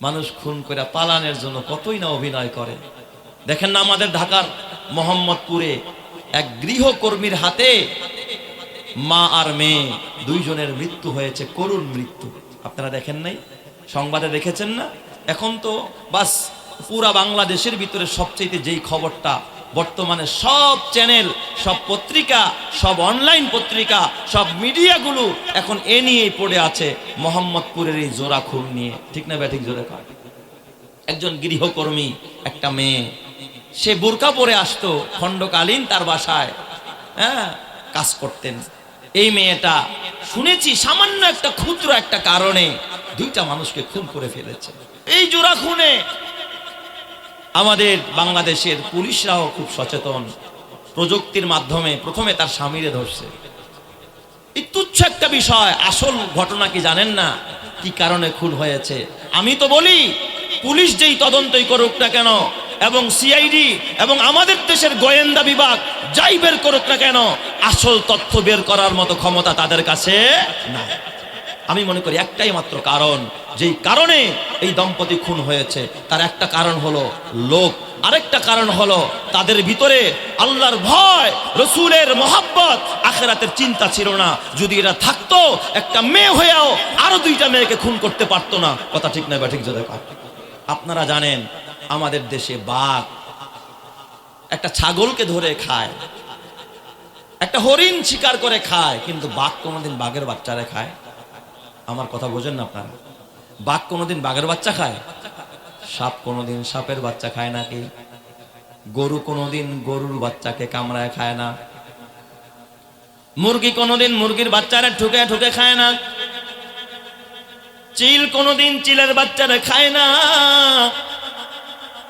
মানুষ খুন করে পালানের জন্য কতই না অভিনয় করে। দেখেন না আমাদের ঢাকার মোহাম্মদপুরে এক গৃহকর্মীর হাতে মা আর মেয়ে, দুইজনের মৃত্যু হয়েছে, করুণ মৃত্যু। আপনারা দেখেন নাই? সংবাদে দেখেছেন না? এখন তো বাস পুরা বাংলাদেশের ভিতরে সবচেয়ে যেই খবরটা বর্তমানে সব চ্যানেল, সব পত্রিকা, সব অনলাইন পত্রিকা, সব মিডিয়াগুলো এখন এ নিয়েই পড়ে আছে মোহাম্মদপুরের এই জোড়া খুন নিয়ে। ঠিক না ব্যাঠিক জোরে কয় একজন গৃহকর্মী, একটা মেয়ে। সে বোরকা পরে আসতো, খণ্ডকালীন তার বাসায় হ্যাঁ কাজ করতেন। এই মেয়েটা, শুনেছি সামান্য একটা ক্ষুদ্র একটা কারণে দুইটা মানুষকে খুন করে ফেলেছে। এই জোড়া খুনে আমাদের বাংলাদেশের পুলিশরাও খুব সচেতন। প্রযুক্তির মাধ্যমে প্রথমে তার স্বামীরে ধরছে। এই তুচ্ছ একটা বিষয়, আসল ঘটনা কি জানেন না? কি কারণে খুন হয়েছে? আমি তো বলি, পুলিশ যেই তদন্তই করুক না কেন, এবং সিআইডি এবং আমাদের দেশের গোয়েন্দা বিভাগ, যাই বের করুক না কেন, আসল তথ্য বের করার মতো ক্ষমতা তাদের কাছে না আমি মনে করি একটাই মাত্র কারণ, যেই কারণে এই দম্পতি খুন হয়েছে, তার একটা কারণ হলো লোক আরেকটা কারণ হলো তাদের ভিতরে আল্লাহর ভয়, রসুলের মোহাব্বত, আখেরাতের চিন্তা ছিল না। যদি এরা থাকতো, একটা মেয়ে হয়েও আরও দুইটা মেয়েকে খুন করতে পারতো না। কথা ঠিক নয় বা ঠিক যদি আপনারা জানেন, আমাদের দেশে বাঘ একটা ছাগলকে ধরে খায়, একটা হরিণ শিকার করে খায়, কিন্তু বাঘ কোনোদিন বাঘের বাচ্চারা খায়। আমার কথা বোঝেন না আপনারা। বাঘ কোনোদিন বাঘের বাচ্চা খায়? সাপ কোনোদিন সাপের বাচ্চা খায় নাকি গরু কোনোদিন গরুর বাচ্চাকে কামড়ায় খায় না। মুরগি কোনোদিন মুরগির বাচ্চারা ঠুকে ঠুকে খায় না। চিল কোনোদিন চিলের বাচ্চারা খায় না।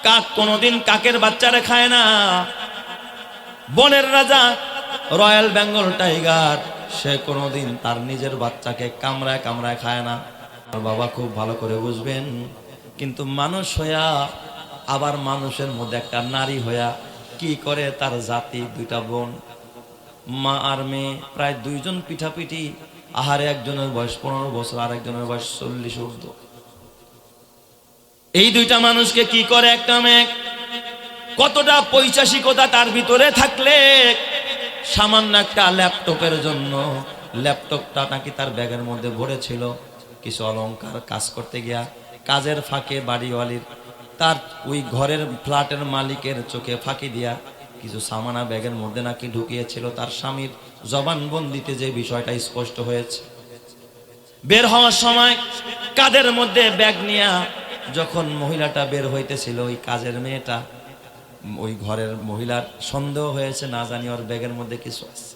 কাক কোনোদিন কাকের বাচ্চারা খায় না। বনের রাজা রয়্যাল বেঙ্গল টাইগার সে কোনোদিন তার নিজের বাচ্চাকে কামড়ায় কামড়ায় খায় না। আর বাবা খুব ভালো করে বুঝবেন। কিন্তু মানুষ হইয়া, আবার মানুষের মধ্যে একটা নারী হইয়া কি করে তার জাতি, দুইটা বোন? মা আর মেয়ে, প্রায় দুইজন পিঠাপিঠি, আহারে একজনের বয়স পনেরো বছর আর একজনের বয়স চল্লিশ ঊর্ধ্ব। এই দুইটা মানুষকে কি করে একটা মেয়ে? কতটা পৈশাসিকতা তার ভিতরে থাকলে? সামান্য একটা ল্যাপটপের জন্য। ল্যাপটপটা নাকি তার ব্যাগের মধ্যে ভরেছিল। কিছু অলংকার কাজ করতে গিয়া কাজের ফাঁকে বাড়িওয়ালির তার ওই ঘরের ফ্ল্যাটের মালিকের চোখে ফাঁকি দিয়া কিছু সামানা ব্যাগের মধ্যে নাকি ঢুকিয়েছিল তার স্বামীর জবানবন্দিতে যে বিষয়টা স্পষ্ট হয়েছে। বের হওয়ার সময় কাদের মধ্যে ব্যাগ নিয়া যখন মহিলাটা বের হইতেছিল, ওই কাজের মেয়েটা ওই ঘরের মহিলার সন্দেহ হয়েছে, না জানি ওর ব্যাগের মধ্যে কিছু আছে।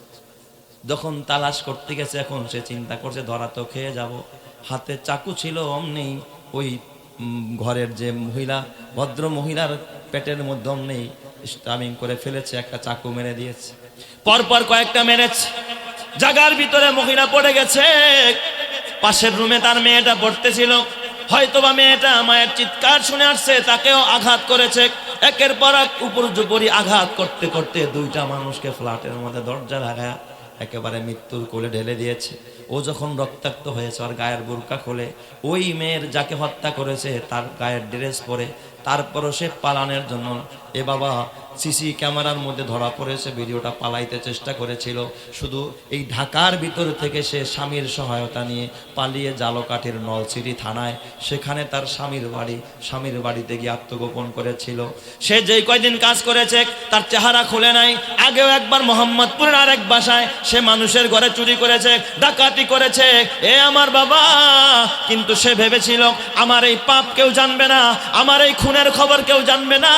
যখন তালাশ করতে গেছে, এখন সে চিন্তা করছে, ধরা তো খেয়ে যাব। হাতে চাকু ছিল অমনি, ওই ঘরের যে মহিলা, ভদ্র মহিলার পেটের মধ্যে অমনি স্টামিং করে ফেলেছে, একটা চাকু মেরে দিয়েছে। পরপর কয়েকটা মেরেছে। জাগার ভিতরে মহিলা পড়ে গেছে। পাশের রুমে তার মেয়েটা পড়তেছিল। হয়তোবা মেয়েটা মায়ের চিৎকার শুনে আসছে, তাকেও আঘাত করেছে। একের পর এক উপর জুপরি আঘাত করতে করতে দুইটা মানুষকে ফ্ল্যাটের মধ্যে দরজা লাগায় একেবারে মৃত্যুর কোলে ঢেলে দিয়েছে। ও যখন রক্তাক্ত হয়েছে আর গায়ের বুরকা খোলে, ওই মেয়ের যাকে হত্যা করেছে, তার গায়ের ড্রেস পরে, তারপরও সে পালানের জন্য এ বাবা সিসি ক্যামেরার মধ্যে ধরা পড়েছে, ভিডিওটা পালাইতে চেষ্টা করেছিল। শুধু এই ঢাকার ভিতর থেকে সে স্বামীর সহায়তা নিয়ে পালিয়ে জালকাঠির নলছিটি থানায়, সেখানে তার স্বামীর বাড়ি, স্বামীর বাড়িতে গিয়ে আত্মগোপন করেছিল। সে যেই কয়দিন কাজ করেছে, তার চেহারা খুলে নাই। আগেও একবার মোহাম্মদপুরের আরেক বাসায় সে মানুষের ঘরে চুরি করেছে, ডাকাতি করেছে। এ আমার বাবা, কিন্তু সে ভেবেছিল, আমার এই পাপ কেউ জানবে না, আমার এই খুনের খবর কেউ জানবে না।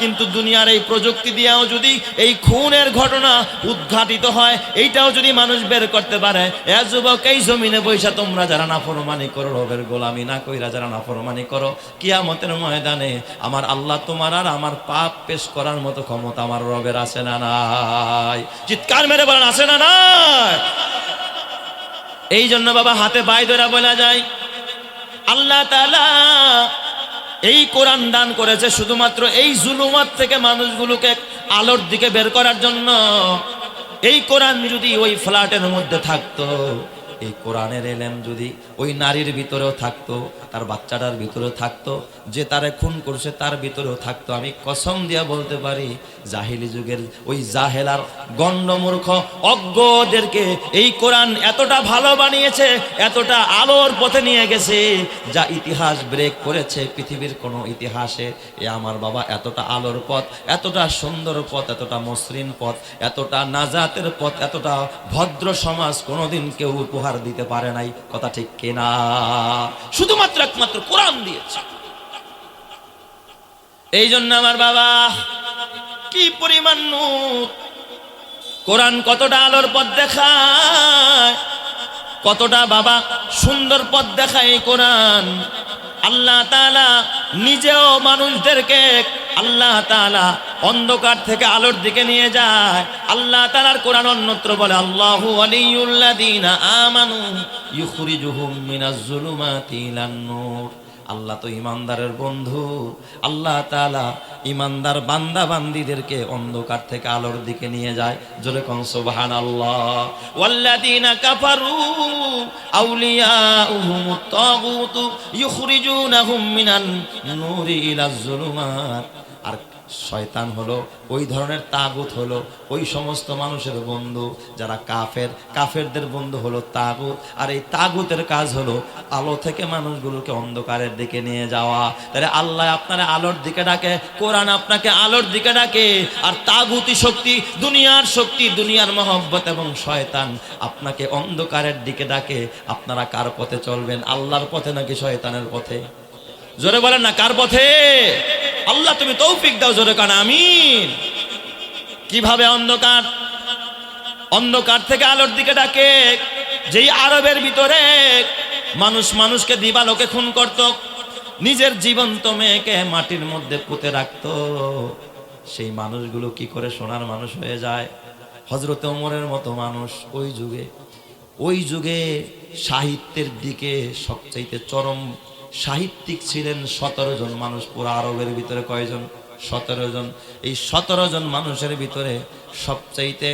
কিন্তু দুনিয়ার এই প্রযুক্তি দিয়েও যদি এই খুনের ঘটনা উদ্ঘাটিত হয়, এইটাও যদি মানুষ বের করতে পারে, এ যুবক, এই জমিনে বৈশা তোমরা যারা নাফরমানি করো, রবের গোলামি না কইরা যারা নাফরমানি করো, কিয়ামতের ময়দানে আমার আল্লাহ তোমার আর আমার পাপ পেশ করার মতো ক্ষমতা আমার রবের আছে না নাই? চিৎকার মেরে বলেন, আছে না নাই? এই জন্য বাবা, হাতে বাই ধরা বলা যায়, আল্লাহ তাআলা এই কোরআন দান করেছে শুধুমাত্র এই জুলুমাত থেকে মানুষগুলোকে আলোর দিকে বের করার জন্য। এই কোরআন যদি ওই ফ্ল্যাটের মধ্যে থাকতো। এই কোরআনের এলেম যদি ওই নারীর ভিতরেও থাকতো, তার বাচ্চাটার ভিতরেও থাকতো, যে তারে খুন করছে তার ভিতরেও থাকতো। আমি কসম দিয়া বলতে পারি, জাহিলি যুগের ওই জাহেলার গণ্ডমূর্খ অজ্ঞদেরকে এই কোরআন এতটা ভালো বানিয়েছে, এতটা আলোর পথে নিয়ে গেছে, যা ইতিহাস ব্রেক করেছে। পৃথিবীর কোনো ইতিহাসে এ আমার বাবা এতটা আলোর পথ, এতটা সুন্দর পথ, এতটা মসৃণ পথ, এতটা নাজাতের পথ, এতটা ভদ্র সমাজ কোনোদিন কেউ উপহার দিতে পারে নাই, কথা ঠিক কিনা? শুধুমাত্র একমাত্র কোরআন দিয়েছে। এই জন্য আমার বাবা, কি পরিমাণ কোরআন কতটা আলোর পথ দেখায়? কতটা বাবা সুন্দর পথ দেখায় কোরআন? আল্লাহ নিজেও মানুষদেরকে আল্লাহ তাআলা অন্ধকার থেকে আলোর দিকে নিয়ে যায়। আল্লাহ তাআলার কোরআন অন্যত্র বলে, আল্লাহু আমানু আল্লাহ তো ইমানদারের বন্ধু। আল্লাহ তাআলা ইমানদার বান্দা বান্দিদেরকে অন্ধকার থেকে আলোর দিকে নিয়ে যায়। জোরে কোন, সুবহানাল্লাহ। ওয়াল্লাযীনা কাফারু আউলিয়াউহুমুত তাগুতু ইউখরিজুনাহুম মিনান নূরি ইলাজ জুলুমাত আর শয়তান হলো, ওই ধরনের তাগুত হলো, ওই সমস্ত মানুষের বন্ধু যারা কাফের, কাফেরদের বন্ধু হলো তাগুত। আর এই তাগুতের কাজ হলো আলো থেকে মানুষগুলোকে অন্ধকারের দিকে নিয়ে যাওয়া। তাহলে আল্লাহ আপনারা আলোর দিকে ডাকে, কোরআন আপনাকে আলোর দিকে ডাকে। আর তাগুতি শক্তি, দুনিয়ার শক্তি, দুনিয়ার মহব্বত এবং শয়তান আপনাকে অন্ধকারের দিকে ডাকে। আপনারা কার পথে চলবেন? আল্লাহর পথে নাকি শয়তানের পথে? জোরে বলেন না, কার পথে? আল্লাহ তুমি তৌফিক দাও জোরে কান, আমিন। কীভাবে অন্ধকার? অন্ধকার থেকে আলোর দিকে ডাকে, যেই আরবের ভিতরে মানুষ মানুষকে দিবালোকে খুন করত, নিজের জীবন্ত মেয়েকে মাটির মধ্যে পুঁতে রাখতো, সেই মানুষগুলো কি করে সোনার মানুষ হয়ে যায়? হজরত ওমরের মতো মানুষ ওই যুগে ওই যুগে সাহিত্যের দিকে সবচাইতে চরম সাহিত্যিক ছিলেন সতেরো জন মানুষ, পুরো আরবের ভিতরে কয়জন? সতেরো জন। এই সতেরো জন মানুষের ভিতরে সবচাইতে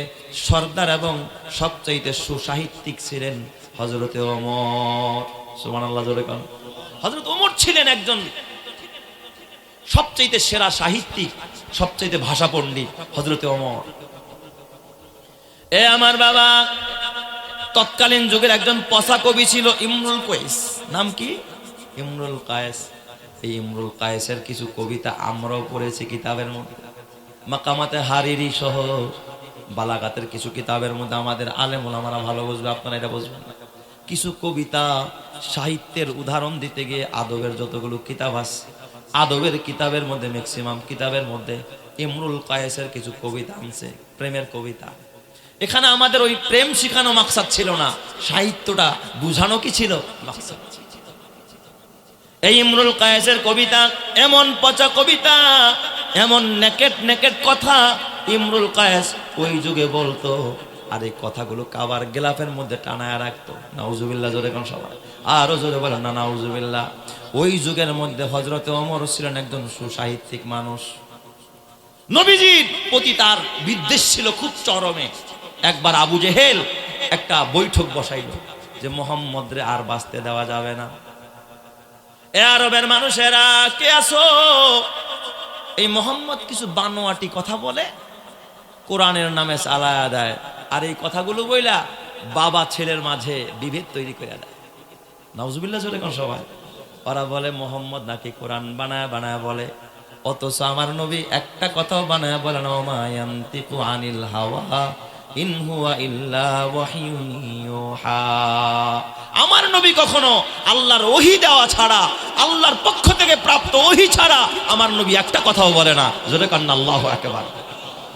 সর্দার এবং সবচাইতে সুসাহিত্যিক ছিলেন হজরতে ওমর। সুমান আল্লাহ জোরে কন। হজরত ওমর ছিলেন একজন সবচাইতে সেরা সাহিত্যিক, সবচাইতে ভাষা পণ্ডিত হজরতে অমর এ আমার বাবা, তৎকালীন যুগের একজন পসা কবি ছিল ইমরুল কয়েস। নাম কি? ইমরুল কায়েস। এই ইমরুল কায়েসের কিছু কবিতা আমরাও পড়েছি কিতাবের মধ্যে। মাকামাতে হারিরি সহ বালাগাতের কিছু কিতাবের মধ্যে আমাদের আলেম আমরা ভালো বুঝবে, আপনারা এটা বুঝবেন কিছু কবিতা সাহিত্যের উদাহরণ দিতে গিয়ে আদবের যতগুলো কিতাব আছে, আদবের কিতাবের মধ্যে ম্যাক্সিমাম কিতাবের মধ্যে ইমরুল কায়েসের কিছু কবিতা আনছে, প্রেমের কবিতা। এখানে আমাদের ওই প্রেম শিখানো মাকসাদ ছিল না, সাহিত্যটা বুঝানো কি ছিল? মাকসাদ। এই ইমরুল কায়েসের কবিতা এমন পচা কবিতা, এমন নেকেট নেকেট কথা ইমরুল কায়েস ওই যুগে বলতো। আর এই কথাগুলো কাবার গেলাফের মধ্যে টানায় রাখতো। নাউজুবিল্লাহ, জোরে কোন সবাই আরও জোরে বলেন, না, নাউজুবিল্লাহ। ওই যুগের মধ্যে হজরত অমর ছিলেন একজন সুসাহিত্যিক মানুষ। নবীজির প্রতি তার বিদ্বেষ ছিল খুব চরমে। একবার আবু জেহেল একটা বৈঠক বসাইল যে মোহাম্মদ রে আর বাঁচতে দেওয়া যাবে না। এ আরবের মানুষেরা, কে আসো এই মোহাম্মদ কিছু বানোয়াটি কথা বলে, কোরআনের নামে চালায়া দেয়। আর এই কথাগুলো বইলা বাবা ছেলের মাঝে বিভেদ তৈরি করে দেয়। নজবিল্লা চলে কোন সবাই? ওরা বলে, মোহাম্মদ নাকি কোরআন বানায় বানায় বলে। অথচ আমার নবী একটা কথাও বানায় বলে না ওমায়ান্তিকু আনিল হাওয়া। ইন আমার নবী কখনো আল্লাহর ওহি দেওয়া ছাড়া, আল্লাহর পক্ষ থেকে প্রাপ্ত ওহি ছাড়া আমার নবী একটা কথাও বলে না। জোরে কান্না, আল্লাহ একেবারে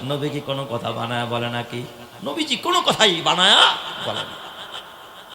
নবী কি কোনো কথা বানায় বলে নাকি? নবীজি কোনো কথাই বানায়া বলে না।